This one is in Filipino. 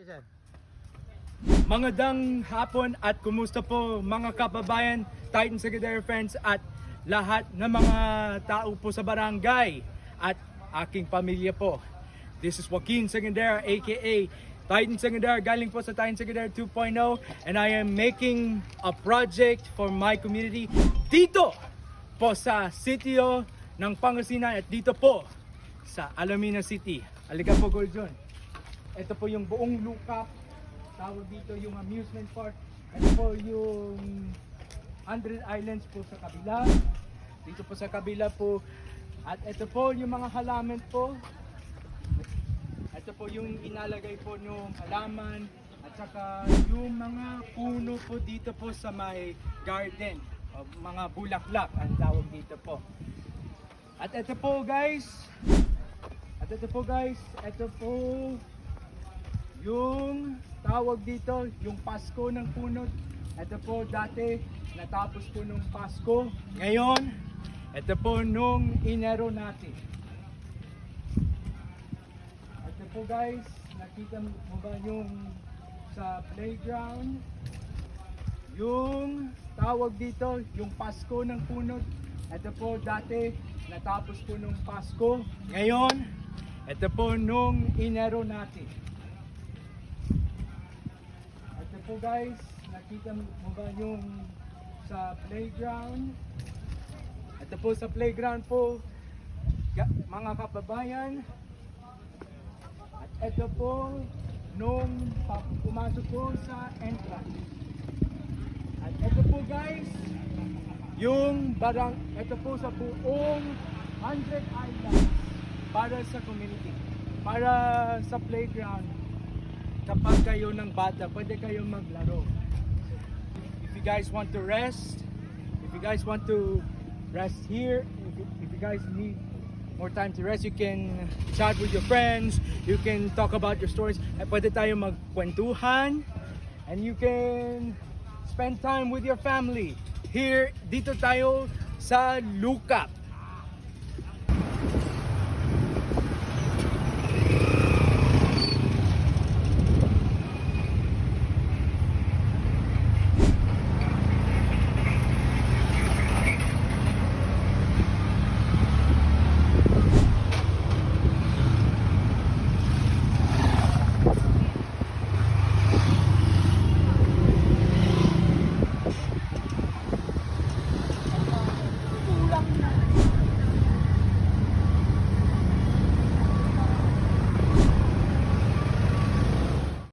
Okay, sir. Magandang hapon at kumusta po mga kababayan, Titan Secretary friends at lahat ng mga tao po sa barangay at aking pamilya po. This is Joaquin Secondera aka Titan Secondera galing po sa Titan Secondera 2.0 and I am making a project for my community dito po sa sitio ng Pangasinan at dito po sa Alamina City. Halika po, Goljon. Ito po yung buong lukap tawag dito yung amusement park. Ito po yung 100 Islands po sa kabila. Dito po sa kabila po. At ito po yung mga halaman po. Ito po yung inalagay po ng halaman. At saka yung mga puno po dito po sa may garden. O, mga bulaklak ang tawag dito po. At ito po guys. At ito po guys. Ito po yung tawag dito, yung Pasko ng punot. Ito po dati, natapos po nung Pasko. Ngayon, ito po nung Enero natin. Ito po guys, nakita mo ba yung sa playground? Yung tawag dito, yung Pasko ng punot. Ito po dati, natapos po nung Pasko. Ngayon, ito po nung Enero natin. Ito po guys, nakita mo ba yung sa playground? Ito po sa playground po, ga- mga kababayan. At ito po, nung pumasok po sa entrance. At ito po guys, yung barang, ito po sa buong 100 islands para sa community, para sa playground, kapag kayo ng bata, pwede kayong maglaro. If you guys want to rest, if you guys want to rest here, if you, guys need more time to rest, you can chat with your friends, you can talk about your stories, at pwede tayo magkwentuhan, and you can spend time with your family. Here, dito tayo sa Lukap.